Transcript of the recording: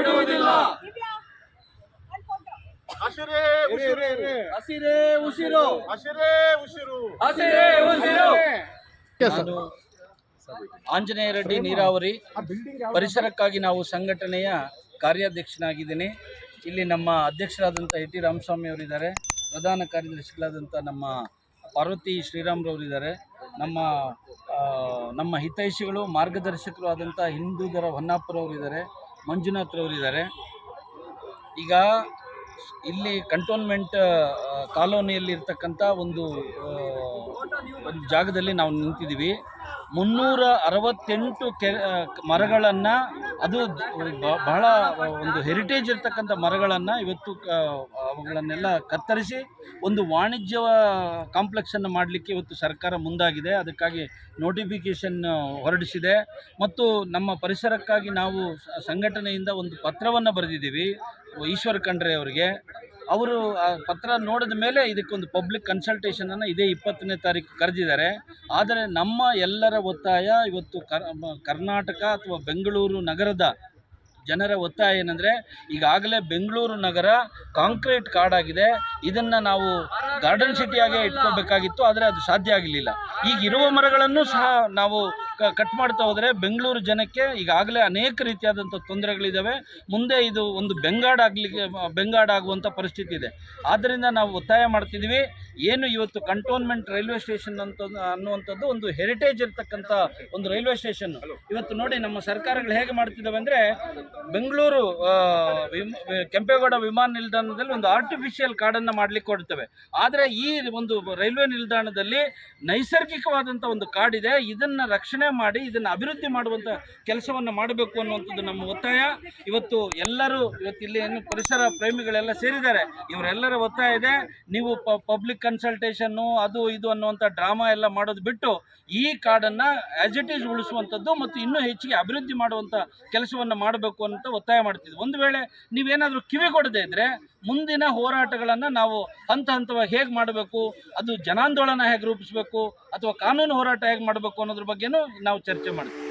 ಬಿಡುವುದಿಲ್ಲ. ಆಂಜನೇಯ ರೆಡ್ಡಿ ನೀರಾವರಿ ಪರಿಸರಕ್ಕಾಗಿ ನಾವು ಸಂಘಟನೆಯ ಕಾರ್ಯಾಧ್ಯಕ್ಷನಾಗಿದ್ದೇನೆ. ಇಲ್ಲಿ ನಮ್ಮ ಅಧ್ಯಕ್ಷರಾದಂಥ ಎ ಟಿ ರಾಮಸ್ವಾಮಿ ಅವರಿದ್ದಾರೆ. ಪ್ರಧಾನ ಕಾರ್ಯದರ್ಶಿಗಳಾದಂಥ ನಮ್ಮ ಪಾರ್ವತಿ ಶ್ರೀರಾಮ್ರವರಿದ್ದಾರೆ ನಮ್ಮ ನಮ್ಮ ಹಿತೈಷಿಗಳು ಮಾರ್ಗದರ್ಶಕರು ಆದಂಥ ಹಿಂದೂಧರ ಹೊನ್ನಾಪುರವರಿದ್ದಾರೆ ಮಂಜುನಾಥ್ರವರಿದ್ದಾರೆ ಈಗ ಇಲ್ಲಿ ಕಂಟೋನ್ಮೆಂಟ್ ಕಾಲೋನಿಯಲ್ಲಿ ಇರ್ತಕ್ಕಂಥ ಒಂದು ಒಂದು ಜಾಗದಲ್ಲಿ ನಾವು ನಿಂತಿದ್ದೀವಿ. ಮುನ್ನೂರ ಅರವತ್ತೆಂಟು ಕೆ ಮರಗಳನ್ನು, ಅದು ಬಹಳ ಒಂದು ಹೆರಿಟೇಜ್ ಇರ್ತಕ್ಕಂಥ ಮರಗಳನ್ನು ಇವತ್ತು ಅವುಗಳನ್ನೆಲ್ಲ ಕತ್ತರಿಸಿ ಒಂದು ವಾಣಿಜ್ಯ ಕಾಂಪ್ಲೆಕ್ಸನ್ನು ಮಾಡಲಿಕ್ಕೆ ಇವತ್ತು ಸರ್ಕಾರ ಮುಂದಾಗಿದೆ. ಅದಕ್ಕಾಗಿ ನೋಟಿಫಿಕೇಷನ್ ಹೊರಡಿಸಿದೆ. ಮತ್ತು ನಮ್ಮ ಪರಿಸರಕ್ಕಾಗಿ ನಾವು ಸಂಘಟನೆಯಿಂದ ಒಂದು ಪತ್ರವನ್ನು ಬರೆದಿದ್ದೀವಿ, ಈಶ್ವರ್ ಖಂಡ್ರೆ ಅವರಿಗೆ. ಅವರು ಆ ಪತ್ರ ನೋಡಿದ ಮೇಲೆ ಇದಕ್ಕೊಂದು ಪಬ್ಲಿಕ್ ಕನ್ಸಲ್ಟೇಷನನ್ನು ಇದೇ ಇಪ್ಪತ್ತನೇ ತಾರೀಕು ಕರೆದಿದ್ದಾರೆ. ಆದರೆ ನಮ್ಮ ಎಲ್ಲರ ಒತ್ತಾಯ ಇವತ್ತು ಕರ್ ಕರ್ನಾಟಕ ಅಥವಾ ಬೆಂಗಳೂರು ನಗರದ ಜನರ ಒತ್ತಾಯ ಏನಂದರೆ ಈಗಾಗಲೇ ಬೆಂಗಳೂರು ನಗರ ಕಾಂಕ್ರೀಟ್ ಕಾಡಾಗಿದೆ. ಇದನ್ನು ನಾವು ಗಾರ್ಡನ್ ಸಿಟಿಯಾಗೆ ಇಟ್ಕೋಬೇಕಾಗಿತ್ತು, ಆದರೆ ಅದು ಸಾಧ್ಯ ಆಗಲಿಲ್ಲ. ಈಗ ಇರುವ ಮರಗಳನ್ನು ಸಹ ನಾವು ಕಟ್ ಮಾಡ್ತಾ ಹೋದರೆ ಬೆಂಗಳೂರು ಜನಕ್ಕೆ ಈಗಾಗಲೇ ಅನೇಕ ರೀತಿಯಾದಂಥ ತೊಂದರೆಗಳಿದ್ದಾವೆ ಮುಂದೆ ಇದು ಒಂದು ಬೆಂಗಾಡಾಗಲಿಕ್ಕೆ ಬೆಂಗಾಡಾಗುವಂಥ ಪರಿಸ್ಥಿತಿ ಇದೆ. ಆದ್ದರಿಂದ ನಾವು ಒತ್ತಾಯ ಮಾಡ್ತಿದ್ದೀವಿ ಏನು ಇವತ್ತು ಕಂಟೋನ್ಮೆಂಟ್ ರೈಲ್ವೆ ಸ್ಟೇಷನ್ ಅಂತ, ಅನ್ನುವಂಥದ್ದು ಒಂದು ಹೆರಿಟೇಜ್ ಇರ್ತಕ್ಕಂಥ ಒಂದು ರೈಲ್ವೆ ಸ್ಟೇಷನ್. ಇವತ್ತು ನೋಡಿ ನಮ್ಮ ಸರ್ಕಾರಗಳು ಹೇಗೆ ಮಾಡ್ತಿದ್ದಾವೆ ಅಂದರೆ, ಬೆಂಗಳೂರು ಕೆಂಪೇಗೌಡ ವಿಮಾನ ನಿಲ್ದಾಣದಲ್ಲಿ ಒಂದು ಆರ್ಟಿಫಿಷಿಯಲ್ ಕಾಡನ್ನು ಮಾಡಲಿಕ್ಕೆ ಕೊಡ್ತೇವೆ ಆದರೆ ಈ ಒಂದು ರೈಲ್ವೆ ನಿಲ್ದಾಣದಲ್ಲಿ ನೈಸರ್ಗಿಕವಾದಂಥ ಒಂದು ಕಾಡಿದೆ. ಇದನ್ನು ರಕ್ಷಣೆ ಮಾಡಿ, ಇದನ್ನು ಅಭಿವೃದ್ಧಿ ಮಾಡುವಂಥ ಕೆಲಸವನ್ನು ಮಾಡಬೇಕು ಅನ್ನುವಂಥದ್ದು ನಮ್ಮ ಒತ್ತಾಯ. ಇವತ್ತು ಎಲ್ಲರೂ ಇವತ್ತು ಇಲ್ಲಿ ಏನು ಪರಿಸರ ಪ್ರೇಮಿಗಳೆಲ್ಲ ಸೇರಿದ್ದಾರೆ. ಇವರೆಲ್ಲರ ಒತ್ತಾಯ ಇದೆ. ನೀವು ಪಬ್ಲಿಕ್ ಕನ್ಸಲ್ಟೇಷನ್ನು ಅದು ಇದು ಅನ್ನುವಂಥ ಡ್ರಾಮಾ ಎಲ್ಲ ಮಾಡೋದು ಬಿಟ್ಟು ಈ ಕಾಡನ್ನು ಆ್ಯಸ್ ಇಟ್ ಈಸ್ ಉಳಿಸುವಂಥದ್ದು ಮತ್ತು ಇನ್ನೂ ಹೆಚ್ಚಿಗೆ ಅಭಿವೃದ್ಧಿ ಮಾಡುವಂಥ ಕೆಲಸವನ್ನು ಮಾಡಬೇಕು ಅಂತ ಒತ್ತಾಯ ಮಾಡ್ತಿದ್ವಿ. ಒಂದು ವೇಳೆ ನೀವೇನಾದರೂ ಕಿವಿ ಕೊಡದೇ ಇದ್ದರೆ ಮುಂದಿನ ಹೋರಾಟಗಳನ್ನು ನಾವು ಹಂತ ಹಂತವಾಗಿ ಹೇಗೆ ಮಾಡಬೇಕು, ಅದು ಜನಾಂದೋಳನ ಹೇಗೆ ರೂಪಿಸಬೇಕು, ಅಥವಾ ಕಾನೂನು ಹೋರಾಟ ಹೇಗೆ ಮಾಡಬೇಕು ಅನ್ನೋದ್ರ ಬಗ್ಗೆನೂ ನಾವು ಚರ್ಚೆ ಮಾಡ್ತೀವಿ.